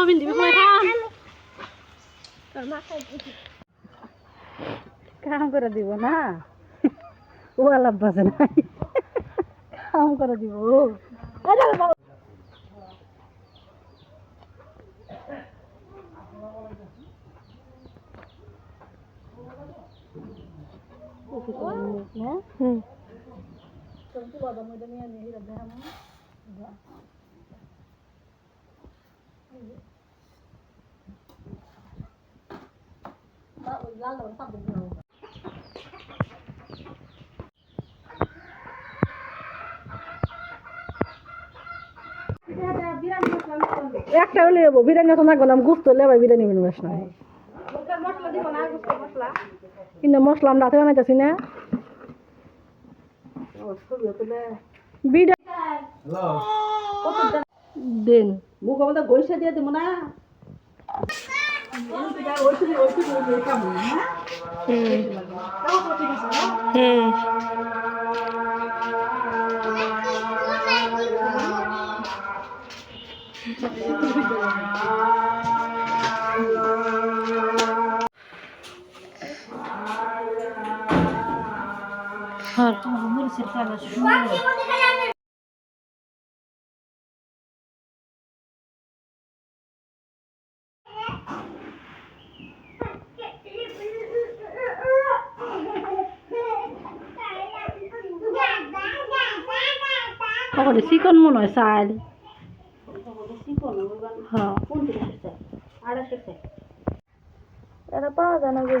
জামা পিন দিবি কই খান কাম করে দিব না। ও আলাপ বাজে নাই। কাম করে দিব। হুম। একটা হলে যাব বিরিয়ানি তো না গেলাম গুস্ত লেবাই বিরিয়ানি বানাস না। কিন্তু মশলা আমরা হাতে বানাইতেছি না। দেন, মুখ আমাদের গৈসা দিয়ে দেবো না। হুম। ওখানে চিকন মনে হয় চাল। হ্যাঁ। এটা পাওয়া যায় না গো।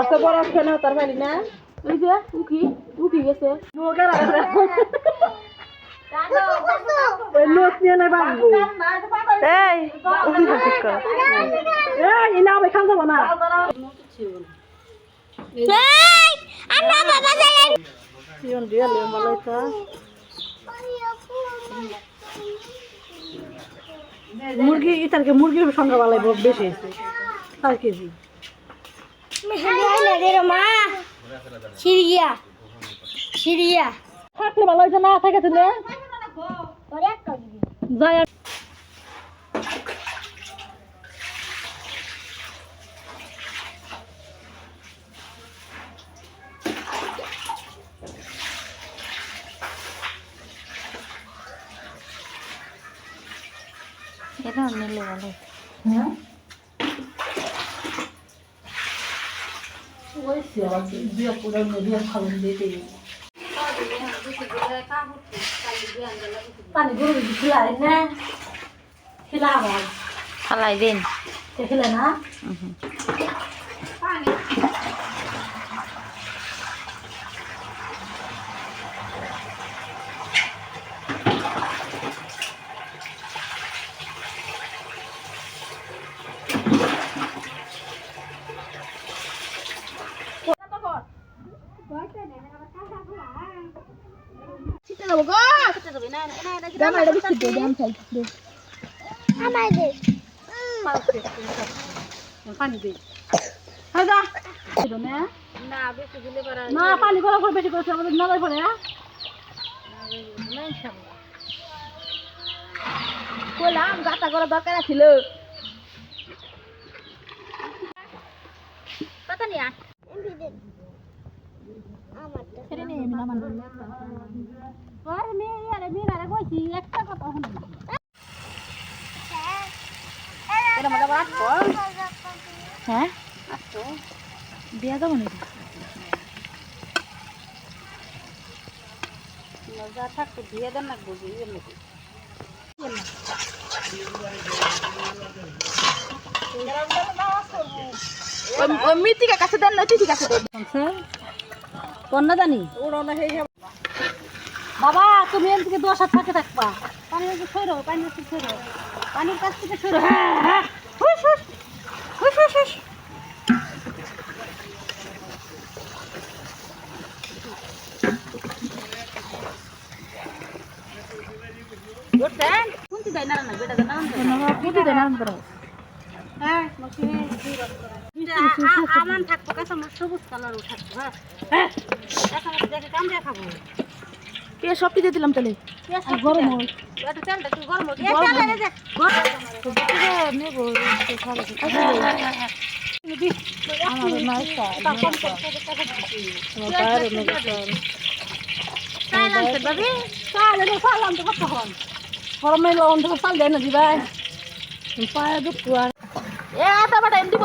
অত বড় কেন তার বাড়ি না? ওই যে উকি উকি গেছে। ওই লোক নিয়ে নাই বাঁচবো এই উকি ঠিক কর। এই ইনা আমি খান যাব না। সিয়ন দিয়ে লে মালাইতা মুরগি ইতারকে মুরগির সংখ্যা বালাইব বেশি। চার কেজি সিরিয়া সিরিয়া থাকলে ভালো হয়েছে না থাকে তুলে এটা নিলে গরু খিলাই দিন। খিলে না? পানি দে হ্যাঁ যা ছিল না না বেশি দিলে পারা না পানি গরম করে বেশি করেছে আমাদের নজর পড়ে হ্যাঁ নাই সব বললাম গাতা করা দরকার ছিল কত নিয়া ছেড়ে নিয়ে এমনি আমার আরে মেয়ে আরে মেয়ে আরে কইছি একটা কথা শুনি এটা মজা বাদ কর হ্যাঁ? বিয়া যাব নাকি? মজা থাকতে দিয়ে দেন না বুঝি ওই মৃত্তিকা কাছে দেন না ঠিক আছে কন্যা জানি ওড়ানো হয়ে যাবে বাবা তুমি এর থেকে দশ হাত থাকে থাকবা পানির কাছে সরো পানির কাছে সরো পানির কাছ থেকে সরো হ্যাঁ হ্যাঁ হুস হুস হুস হুস হুস না বেটা দেয় না পুঁতি দেয় না করো হ্যাঁ আমান থাকব কাঁচা সবুজ কালারও থাকব হ্যাঁ? কাঁচা দেখে কাম খাব। পেঁয়াজ সব দিয়ে দিলাম তাহলে। গরম হয় চাল লবণ থেকে দেয় না দিবাই পায়ে দুঃখ এ আদা বাটা দিব।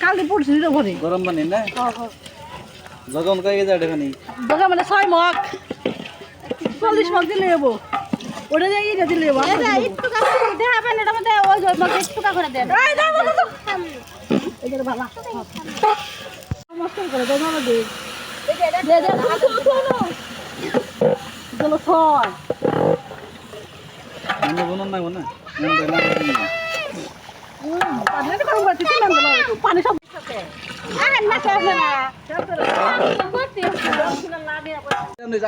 কালকে পড়ছে রে ঘরে গরম পানি না লগন কয় কেজি আটে পানি দোকান মানে ছয় মগ চল্লিশ মগ দিলে যাব ওটা দিয়ে ইটা দিলে যাব একটু পান এটা ওই যে একটু করে দেন মস্ত করে। চলো ছয় মনে বনন না না মন দেয় না পানি তো গরম করছি তিন ঘণ্টা লাগবে তো। পানি সব আহেন না কেন না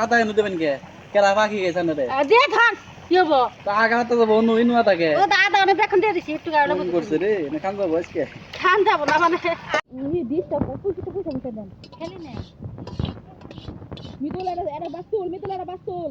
আদা এনে দেবেন কে কেরা পাখি গেছে না রে দে খান আগা তো থাকে ও দাদা অনেক বেখন দিয়ে দিছি একটু গাড়ি ফোন করছে রে না কাম যাব আজকে খান যাব না মানে দেন খেলি না মিতুল এটা বাস্তুল মিতুল এটা বাস্তুল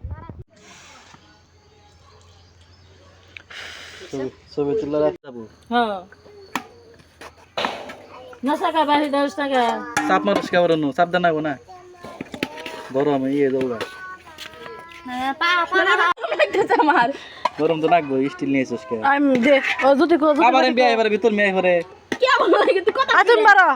ছবি তুলে রাখব হ্যাঁ। না সাকা বাহি দশ টাকা। সাপ মারস কে নো সাপ দেন না? গরম ইয়ে দৌড়া। আমার গরম তো লাগবো স্টিল নিয়ে এসেছ কে? আমি দে ও যদি আবার বিয়ে এবারে ভিতর মেয়ে করে কেমন লাগে তুই কথা আতুন বাড়া